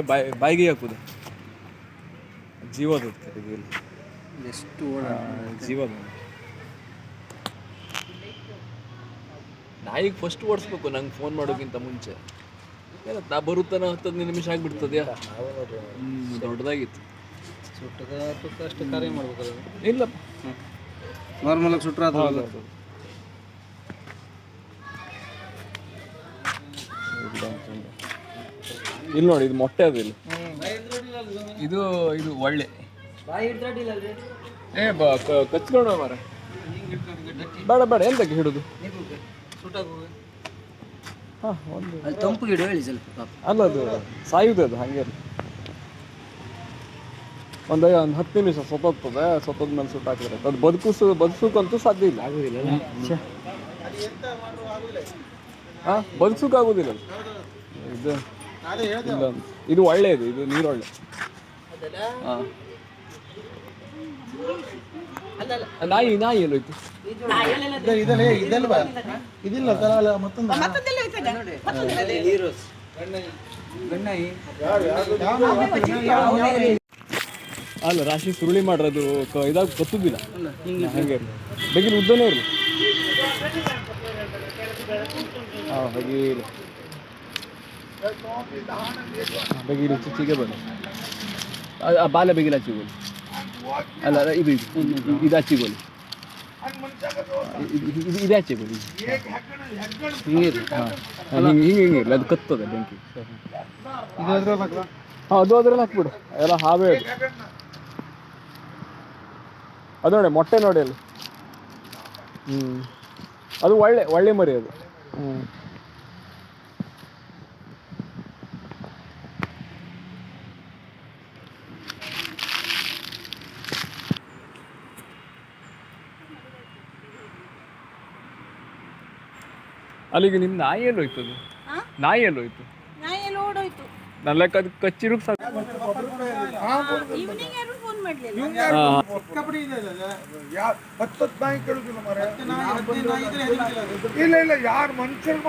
ಬಾಯಿ ಬಾಯಿಗೆ ಹಾಕುದು. ಜೀವದ ಎಷ್ಟು ಜೀವದ. ನಾಯಿಗೆ ಫಸ್ಟ್ ಓಡಿಸ್ಬೇಕು ನಂಗೆ ಫೋನ್ ಮಾಡೋಕ್ಕಿಂತ ಮುಂಚೆ. ನಾ ಬರುತ್ತಾನ ಹದಿನೈದು ನಿಮಿಷ ಆಗ್ಬಿಡ್ತದ್ಯಾ? ದೊಡ್ಡದಾಗಿತ್ತು. ಅಷ್ಟು ಕಾರ್ಯ ಮಾಡ್ಬೇಕಲ್ಲ ಇಲ್ಲ. ನಾರ್ಮಲ್ ಆಗಿ ಸುಟ್ರ ಅದು ಇಲ್ಲಿ ನೋಡಿ ಇದು ಮೊಟ್ಟೆ ಅದು ಇಲ್ಲಿ. ಇದು ಇದು ಒಳ್ಳೆ. ಏ ಬಾ ಕಚ್ಕೋಣ ಮಾರ ಬೇಡ ಬೇಡ ಎಂತಕ್ಕೆ ಹಿಡುದು? ಹಾ ಒಂದು. ಅಲ್ಲಿ ತಂಪು ಗಿಡ ಹೇಳಿ ಸ್ವಲ್ಪ ಅಲ್ಲ ಅದು ಸಾಯುದು ಅದು ಹಂಗೆ ಒಂದು ಒಂದು ಹತ್ತು ನಿಮಿಷ ಸೊತ್ತೋಗ್ತದೆ ಸೊತ್ತದ ಮೇಲೆ ಸುಟ್ಟು ಹಾಕಿದ್ರೆ ಅದು ಬದುಕುಸ ಬದುಕೋಕ್ಕಂತೂ ಸಾಧ್ಯ ಇಲ್ಲ ಆಗುದಿಲ್ಲ ಹಾ ಬದುಕೋಕೆ ಆಗುದಿಲ್ಲ ಅದು. ಇದು ಇಲ್ಲ ಇದು ಒಳ್ಳೇದು ಇದು ನೀರೊಳ್ಳೆ. ಹಾ. ನಾಯಿ ನಾಯಿ ಎಲ್ಲೋಯ್ತು ಅಲ್ಲ ರಾಶಿ ಸುರುಳಿ ಮಾಡ್ರದು ಕ- ಇದಾಗ ಗೊತ್ತಿಲ್ಲ ಹಂಗೆ ಬೆಗಿನ ಬೆಗಿಲು ಉದ್ದನೇ ಇರಲಿ. ಹಾಂ ಬೆಗಿಲು. ಬನ್ನಿ ಆ- ಆ ಬಾಲ ಬೆಗಿಲು ಹಚ್ಚಿಗೋಲಿ ಅಲ್ಲ ಅಲ್ಲ, ಇದು ಇದು ಇದು ಹಚ್ಚಿಗೋಲಿ ಇದು ಹಾಂ ಹಿಂಗೆ ಹಿಂಗೆ ಅದು ಕತ್ತದ ಬೆಂಕಿ ಹಾಂ ಅದು ಅದ್ರಲ್ಲಿ ಹಾಕ್ಬಿಡು ಎಲ್ಲ ಹಾವೇ ಅದು ಅದು ನೋಡಿ ಮೊಟ್ಟೆ ನೋಡಿ ಅಲ್ಲಿ ಹ್ಞೂ ಅದು ಒಳ್ಳೆ ಒಳ್ಳೆ ಮರಿ ಅದು ಹ್ಞೂ ಅಲ್ಲಿಗೆ ನಿಮ್ಮ ನಾಯಿ ಎಲ್ಲೋಯ್ತು ಅದು ಆ? ನಾಯಿ ಎಲ್ಲೋಯ್ತು ನಾಯಿ ಎಲ್ಲ ಓಡೋಯ್ತು? ನನ್ನ ಲೆಕ್ಕ ಅದು ಕಚ್ಚಿರು ಹತ್ತತ್ತು ನಾಯಿ ಕೇಳುದಿಲ್ಲ ಇಲ್ಲ ಇಲ್ಲ ಯಾರು ಮನುಷ್ಯರು